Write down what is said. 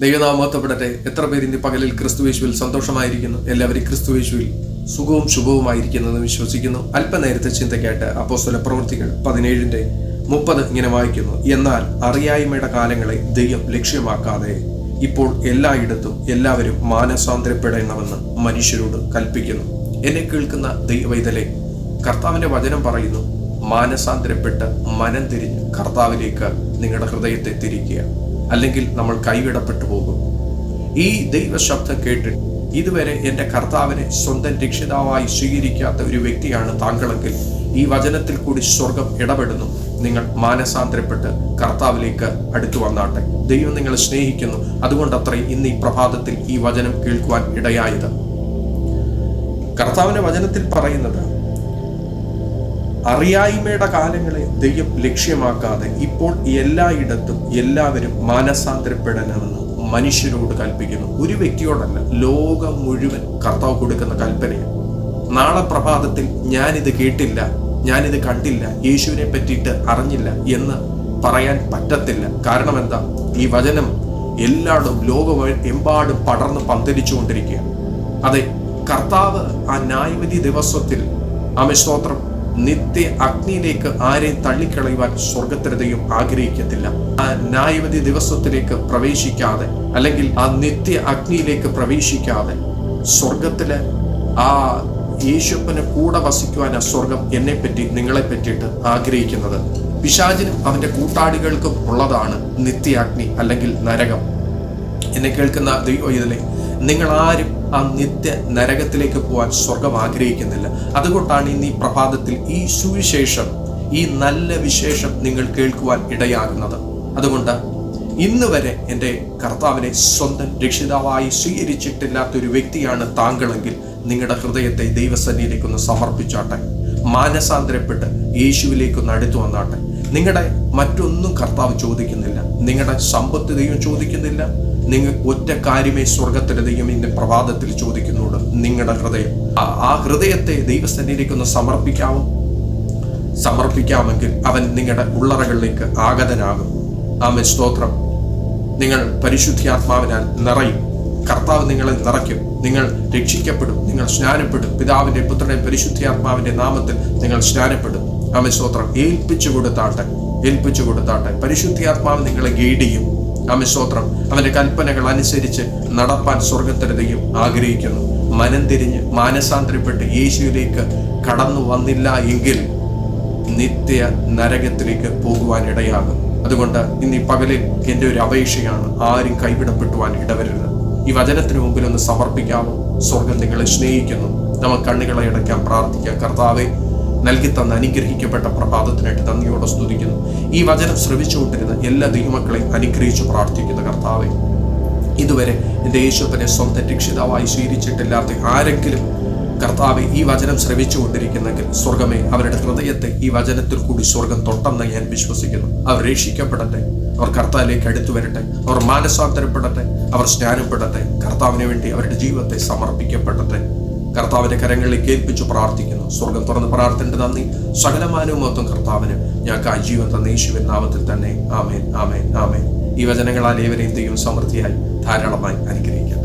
ദൈവനാമത്തപ്പെടട്ടെ എത്ര പേര് ഇന്ന് പകലിൽ ക്രിസ്തുവേശുവിൽ സന്തോഷമായിരിക്കുന്നു? എല്ലാവരും ക്രിസ്തുവേശുവിൽ സുഖവും ശുഭവുമായിരിക്കുന്നെന്ന് വിശ്വസിക്കുന്നു. അല്പനേരത്തെ ചിന്തയ്ക്കായിട്ട് അപ്പോസ്തല പ്രവൃത്തികൾ പതിനേഴിന്റെ മുപ്പത് ഇങ്ങനെ വായിക്കുന്നു. എന്നാൽ അറിയായ്മയുടെ കാലങ്ങളെ ദൈവം ലക്ഷ്യമാക്കാതെ ഇപ്പോൾ എല്ലായിടത്തും എല്ലാവരും മാനസാന്തരപ്പെടണമെന്ന് മനുഷ്യരോട് കൽപ്പിക്കുന്നു. എന്നെ കേൾക്കുന്ന ദൈവവൈതലെ കർത്താവിന്റെ വചനം പറയുന്നു മാനസാന്തരപ്പെട്ട് മനം തിരിഞ്ഞ് കർത്താവിലേക്ക് നിങ്ങളുടെ ഹൃദയത്തെ തിരിക്കുക. അല്ലെങ്കിൽ നമ്മൾ കൈവിടപ്പെട്ടു പോകും. ഈ ദൈവശബ്ദം കേട്ടിട്ട് ഇതുവരെ എന്റെ കർത്താവിനെ സ്വന്തം രക്ഷിതാവായി സ്വീകരിക്കാത്ത ഒരു വ്യക്തിയാണ് താങ്കളെങ്കിൽ ഈ വചനത്തിൽ കൂടി സ്വർഗം ഇടപെടുന്നു. നിങ്ങൾ മാനസാന്തരപ്പെട്ട് കർത്താവിലേക്ക് അടുത്തു വന്നാട്ടെ. ദൈവം നിങ്ങളെ സ്നേഹിക്കുന്നു. അതുകൊണ്ടത്രേ ഇന്ന് ഈ പ്രഭാതത്തിൽ ഈ വചനം കേൾക്കുവാൻ ഇടയായത്. കർത്താവിന്റെ വചനത്തിൽ പറയുന്നത് അറിയായ്മയുടെ കാലങ്ങളെ ദൈവം ലക്ഷ്യമാക്കാതെ ഇപ്പോൾ എല്ലായിടത്തും എല്ലാവരും മാനസാന്തരപ്പെടണമെന്ന് മനുഷ്യരോട് കൽപ്പിക്കുന്നു. ഒരു വ്യക്തിയോടല്ല ലോകം മുഴുവൻ കർത്താവ് കൊടുക്കുന്ന കൽപ്പനയാണ്. നാളെ പ്രഭാതത്തിൽ ഞാനിത് കേട്ടില്ല ഞാനിത് കണ്ടില്ല യേശുവിനെ പറ്റിയിട്ട് അറിഞ്ഞില്ല എന്ന് പറയാൻ പറ്റത്തില്ല. കാരണം എന്താ? ഈ വചനം എല്ലായിടും ലോകം എമ്പാടും പടർന്ന് പന്തലിച്ചുകൊണ്ടിരിക്കുകയാണ്. അതെ കർത്താവ് ആ ന്യായവിധി ദിവസത്തിൽ അമിസ്തോത്രം നിത്യ അഗ്നിയിലേക്ക് ആരെയും തള്ളിക്കളയുവാൻ സ്വർഗത്തിനതയും ആഗ്രഹിക്കത്തില്ല. ആ ന്യായവതി ദിവസത്തിലേക്ക് പ്രവേശിക്കാതെ അല്ലെങ്കിൽ ആ നിത്യ അഗ്നിയിലേക്ക് പ്രവേശിക്കാതെ സ്വർഗത്തിലെ ആ യേശുപ്പന് കൂടെ വസിക്കുവാൻ ആ സ്വർഗം എന്നെ പറ്റി നിങ്ങളെ പറ്റിയിട്ട് ആഗ്രഹിക്കുന്നത്. പിശാചിനും അവന്റെ കൂട്ടാളികൾക്കും ഉള്ളതാണ് നിത്യാഗ്നി അല്ലെങ്കിൽ നരകം. എന്നെ കേൾക്കുന്ന ദൈവം ഇതിലെ നിങ്ങൾ ആരും ആ നിത്യ നരകത്തിലേക്ക് പോകാൻ സ്വർഗം ആഗ്രഹിക്കുന്നില്ല. അതുകൊണ്ടാണ് ഇന്ന് ഈ പ്രഭാതത്തിൽ ഈ സുവിശേഷം ഈ നല്ല വിശേഷം നിങ്ങൾ കേൾക്കുവാൻ ഇടയാകുന്നത്. അതുകൊണ്ട് ഇന്ന് വരെ എന്റെ കർത്താവിനെ സ്വന്തം രക്ഷിതാവായി സ്വീകരിച്ചിട്ടില്ലാത്ത ഒരു വ്യക്തിയാണ് താങ്കളെങ്കിൽ നിങ്ങളുടെ ഹൃദയത്തെ ദൈവസന്നിധിയിലേക്കൊന്ന് സമർപ്പിച്ചാട്ടെ. മാനസാന്തരപ്പെട്ട് യേശുവിലേക്കൊന്ന് അടുത്തു വന്നാട്ടെ. നിങ്ങളുടെ മറ്റൊന്നും കർത്താവ് ചോദിക്കുന്നില്ല. നിങ്ങളുടെ സമ്പത്ത് ദൈവം ചോദിക്കുന്നില്ല. നിങ്ങൾ ഒറ്റ കാര്യമേ സ്വർഗത്തിന്റെ ദൈവം ഇന്ന് പ്രഭാതത്തിൽ ചോദിക്കുന്നുണ്ട് നിങ്ങളുടെ ഹൃദയം. ആ- ഹൃദയത്തെ ഒന്ന് സമർപ്പിക്കാമോ സമർപ്പിക്കാമെങ്കിൽ അവൻ നിങ്ങളുടെ ഉള്ളറകളിലേക്ക് ആഗതനാകും. ആമെ സ്തോത്രം. നിങ്ങൾ പരിശുദ്ധിയാത്മാവിനാൽ നിറയും. കർത്താവ് നിങ്ങളെ നിറയ്ക്കും. നിങ്ങൾ രക്ഷിക്കപ്പെടും. നിങ്ങൾ സ്നാനപ്പെടും. പിതാവിന്റെ പുത്രന്റെ പരിശുദ്ധാത്മാവിന്റെ നാമത്തിൽ നിങ്ങൾ സ്നാനപ്പെടും. ആമെ സ്തോത്രം. ഏൽപ്പിച്ചു കൊടുത്താട്ടെ. ഏൽപ്പിച്ചു കൊടുത്താട്ടെ. പരിശുദ്ധാത്മാവ് നിങ്ങളെ ഗൈഡ് ചെയ്യും. ആമെ സ്തോത്രം അവന്റെ കൽപ്പനകൾ അനുസരിച്ച് നടപ്പാൻ സ്വർഗത്തരതയും ആഗ്രഹിക്കുന്നു. മനം തിരിഞ്ഞ് മാനസാന്തരപ്പെട്ട് യേശുവിലേക്ക് കടന്നു വന്നില്ല എങ്കിൽ നിത്യ നരകത്തിലേക്ക് പോകുവാൻ ഇടയാകും. അതുകൊണ്ട് ഇന്ന് ഈ പകലിൽ എന്റെ ഒരു അപേക്ഷയാണ് ആരും കൈവിടപ്പെട്ടുവാൻ ഇടവരരുത്. ഈ വചനത്തിന് മുമ്പിൽ ഒന്ന് സമർപ്പിക്കാമോ? സ്വർഗം നിങ്ങളെ സ്നേഹിക്കുന്നു. നമുക്ക് കണ്ണുകളെ അടയ്ക്കാൻ പ്രാർത്ഥിക്കാം. കർത്താവെ നൽകി തന്ന അനുഗ്രഹിക്കപ്പെട്ട പ്രഭാതത്തിനായിട്ട് നന്ദിയോടെ സ്തുതിക്കുന്നു. ഈ വചനം ശ്രമിച്ചുകൊണ്ടിരുന്ന എല്ലാ ദൈവമക്കളെയും അനുഗ്രഹിച്ചു പ്രാർത്ഥിക്കുന്ന കർത്താവെ ഇതുവരെ എന്റെ യേശുപ്പനെ സ്വന്തം രക്ഷിതാവായി സ്വീകരിച്ചിട്ടില്ലാത്ത ആരെങ്കിലും കർത്താവെ ഈ വചനം ശ്രമിച്ചുകൊണ്ടിരിക്കുന്നെങ്കിൽ സ്വർഗമേ അവരുടെ ഹൃദയത്തെ ഈ വചനത്തിൽ കൂടി സ്വർഗം തൊട്ടെന്ന് ഞാൻ വിശ്വസിക്കുന്നു. അവർ രക്ഷിക്കപ്പെടട്ടെ അവർ കർത്താവിലേക്ക് അടുത്തു വരട്ടെ അവർ മാനസാന്തരപ്പെടട്ടെ അവർ സ്നാനപ്പെടട്ടെ കർത്താവിന് വേണ്ടി അവരുടെ ജീവിതത്തെ സമർപ്പിക്കപ്പെടട്ടെ. കർത്താവിന്റെ കരങ്ങളിലേക്ക് ഏൽപ്പിച്ചു പ്രാർത്ഥിക്കുന്നു. സ്വർഗം തുറന്ന് പ്രാർത്ഥനയുടെ നന്ദി. സകലമാനവും മൊത്തം കർത്താവിന് ഞങ്ങൾക്ക് ആ ജീവൻ തന്ന നാമത്തിൽ തന്നെ. ആമേൻ ആമേൻ ആമേൻ. ഈ വചനങ്ങളാൽ ഏവരെയും ദൈവം സമൃദ്ധിയായി ധാരാളമായി അനുഗ്രഹിക്കട്ടെ.